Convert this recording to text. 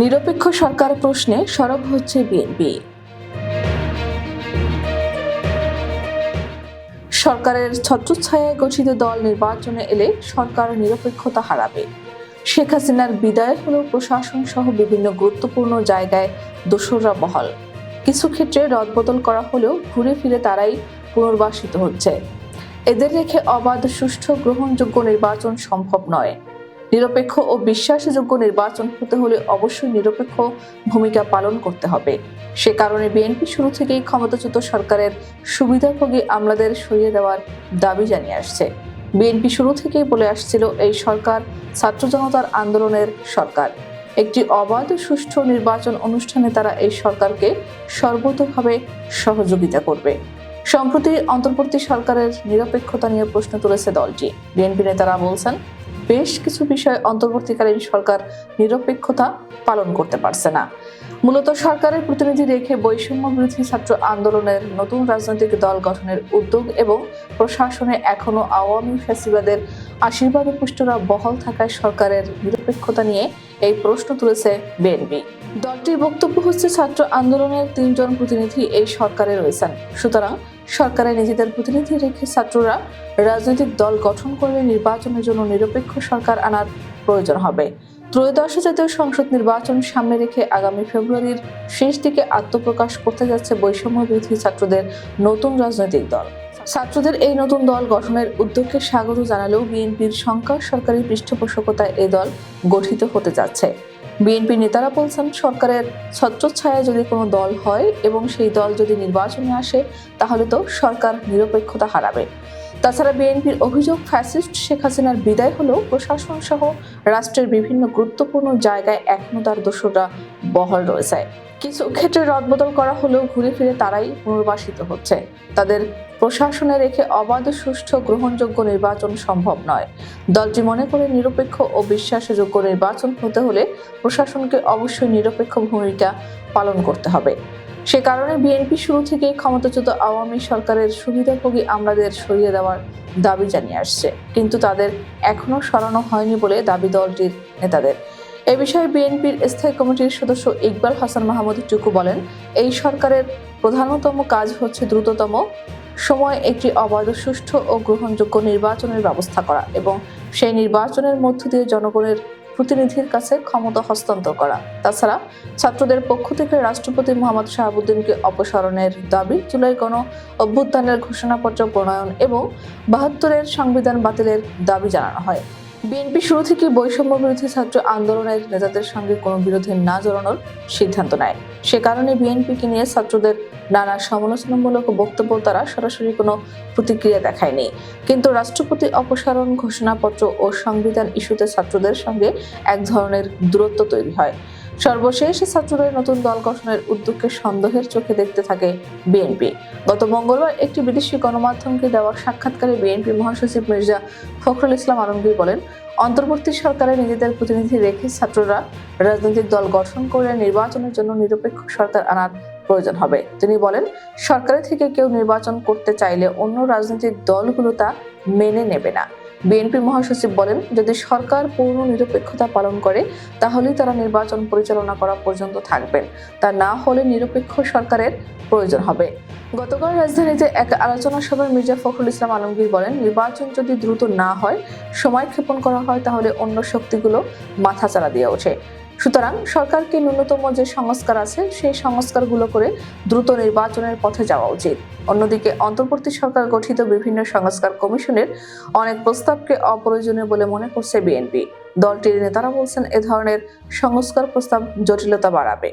নিরপেক্ষ সরকার প্রশ্নে সরব হচ্ছে বিএনপি। সরকারের ছত্রছায়ায় গঠিত দল নির্বাচনে এলে সরকার নিরপেক্ষতা হারাবে। শেখ হাসিনার বিদায় হলেও প্রশাসন সহ বিভিন্ন গুরুত্বপূর্ণ জায়গায় দোসররা বহাল। কিছু ক্ষেত্রে রদবদল করা হলেও ঘুরে ফিরে তারাই পুনর্বাসিত হচ্ছে। এদের রেখে অবাধ সুষ্ঠু গ্রহণযোগ্য নির্বাচন সম্ভব নয়। নিরপেক্ষ ও বিশ্বাসযোগ্য নির্বাচন হতে হলে অবশ্যই নিরপেক্ষ ভূমিকা পালন করতে হবে। সে কারণে বিএনপি শুরু থেকেই ক্ষমতাচ্যুত সরকারের সুবিধাভোগী আমলাদের সরিয়ে দেওয়ার দাবি জানিয়ে আসছে। বিএনপি শুরু থেকেই বলে আসছিল, এই সরকার ছাত্র জনতার আন্দোলনের সরকার। একটি অবাধ সুষ্ঠু নির্বাচন অনুষ্ঠানে তারা এই সরকারকে সর্বতোভাবে সহযোগিতা করবে। সম্প্রতি অন্তর্বর্তী সরকারের নিরপেক্ষতা নিয়ে প্রশ্ন তুলেছে দলটি। বিএনপি নেতারা বলছেন বেশ কিছু বিষয়ে অন্তর্বর্তীকালীন সরকার নিরপেক্ষতা পালন করতে পারছে না। মূলত সরকারের প্রতিনিধি রেখে বৈষম্য বিরোধী ছাত্র আন্দোলনের নতুন রাজনৈতিক দল গঠনের উদ্যোগ এবং প্রশাসনে এখনও আওয়ামী ফ্যাসিবাদের আশীর্বাদ পুষ্টরা বহাল থাকায় সরকারের নিরপেক্ষতা নিয়ে এই প্রশ্ন তুলেছে বিএনপি। দলটির বক্তব্য হচ্ছে, ছাত্র আন্দোলনের তিনজন প্রতিনিধি এই সরকারে রয়েছেন। সুতরাং সরকারের নিজেদের প্রতিনিধি রেখে ছাত্ররা রাজনৈতিক দল গঠন করলে নির্বাচনের জন্য নিরপেক্ষ সরকার আনার প্রয়োজন হবে। ত্রয়োদশ জাতীয় সংসদ নির্বাচন সামনে রেখে আগামী ফেব্রুয়ারির শেষ দিকে আত্মপ্রকাশ করতে যাচ্ছে বৈষম্য বিরোধী ছাত্রদের নতুন রাজনৈতিক দল। ছাত্রদের এই নতুন দল গঠনের উদ্যোগকে স্বাগত জানালেও বিএনপির সংখ্যা সরকারি পৃষ্ঠপোষকতায় এই দল গঠিত হতে যাচ্ছে। বিএনপি নেতারা বলছেন, সরকারের ছত্রছায়া যদি কোনো দল হয় এবং সেই দল যদি নির্বাচনে আসে, তাহলে তো সরকার নিরপেক্ষতা হারাবে। তাছাড়া বিএনপির অভিযোগ, ফ্যাসিস্ট শেখ হাসিনার বিদায় হলেও প্রশাসন সহ রাষ্ট্রের বিভিন্ন গুরুত্বপূর্ণ জায়গায় এখনও তার দোষরা বহাল রয়েছে। কিছু ক্ষেত্রে রদবদল করা হলেও ঘুরে ফিরে তারাই পুনর্বাসিত হচ্ছে। তাদের প্রশাসনে রেখে অবাধ, সুষ্ঠু, গ্রহণযোগ্য নির্বাচন সম্ভব নয়। দলটি মনে করে নিরপেক্ষ ও বিশ্বাসযোগ্য নির্বাচন হতে হলে প্রশাসনকে অবশ্যই নিরপেক্ষ ভূমিকা পালন করতে হবে। সে কারণে বিএনপি শুরু থেকে ক্ষমতাচ্যুত আওয়ামী সরকারের সুবিধাভোগী আমলাদের সরিয়ে দেওয়ার দাবি জানিয়ে আসছে। কিন্তু তাদের এখনও সরানো হয়নি বলে দাবি দলটির নেতাদের। এ বিষয়ে বিএনপির স্থায়ী কমিটির সদস্য ইকবাল হাসান মাহমুদ টুকু বলেন, এই সরকারের প্রধানতম কাজ হচ্ছে দ্রুততম সময় একটি অবাধ, সুষ্ঠু ও গ্রহণযোগ্য নির্বাচনের ব্যবস্থা করা এবং সেই নির্বাচনের মধ্য দিয়ে জনগণের প্রতিনিধির কাছে ক্ষমতা হস্তান্তর করা। তাছাড়া ছাত্রদের পক্ষ থেকে রাষ্ট্রপতি মোহাম্মদ শাহাবুদ্দিনকে অপসারণের দাবি, জুলাই গণ অভ্যুত্থানের ঘোষণাপত্র প্রণয়ন এবং বাহাত্তরের সংবিধান বাতিলের দাবি জানানো হয়। বিএনপি শুরু থেকে বৈষম্য বিরোধী ছাত্র আন্দোলনের নেতাদের সঙ্গে কোনো বিরোধে না জড়ানোর সিদ্ধান্ত নেয়। সে কারণে বিএনপিকে নিয়ে ছাত্রদের নানা সমালোচনামূলক বক্তব্য তারা সরাসরি কোনো প্রতিক্রিয়া দেখায়নি। কিন্তু রাষ্ট্রপতি অপসারণ ঘোষণাপত্র ও সংবিধান ইস্যুতে ছাত্রদের সঙ্গে এক ধরনের দূরত্ব তৈরি হয়। সর্বশেষ ছাত্রদের নতুন দল গঠনের উদ্যোগকে সন্দেহের চোখে দেখতে থাকে বিএনপি। গত মঙ্গলবার একটি বিদেশি গণমাধ্যমকে দেওয়া সাক্ষাৎকারে বিএনপি মহাসচিব মির্জা ফখরুল ইসলাম আলমগীর বলেন, অন্তর্বর্তী সরকারে নিজেদের প্রতিনিধি রেখে ছাত্ররা রাজনৈতিক দল গঠন করে নির্বাচনের জন্য নিরপেক্ষ সরকার আনার প্রয়োজন হবে। তিনি বলেন, সরকারের থেকে কেউ নির্বাচন করতে চাইলে অন্য রাজনৈতিক দলগুলো তা মেনে নেবে না। বিএনপি মহাসচিব বলেন, যদি সরকার পূর্ণ নিরপেক্ষতা পালন করে, তাহলেই তারা নির্বাচন পরিচালনা করা পর্যন্ত থাকবেন তা না হলে নিরপেক্ষ সরকারের প্রয়োজন হবে। গতকাল রাজধানীতে এক আলোচনা সভায় মির্জা ফখরুল ইসলাম আলমগীর বলেন, নির্বাচন যদি দ্রুত না হয়, সময় ক্ষেপণ করা হয়, তাহলে অন্য শক্তিগুলো মাথা চালা দিয়ে ওঠে। সুতরাং সরকারকে ন্যূনতম যে সংস্কার আছে, সেই সংস্কারগুলো করে দ্রুত নির্বাচনের পথে যাওয়া উচিত। অন্যদিকে অন্তর্বর্তী সরকার গঠিত বিভিন্ন সংস্কার কমিশনের অনেক প্রস্তাবকে অপ্রয়োজনীয় বলে মনে করছে বিএনপি। দলটির নেতারা বলছেন, এ ধরনের সংস্কার প্রস্তাব জটিলতা বাড়াবে।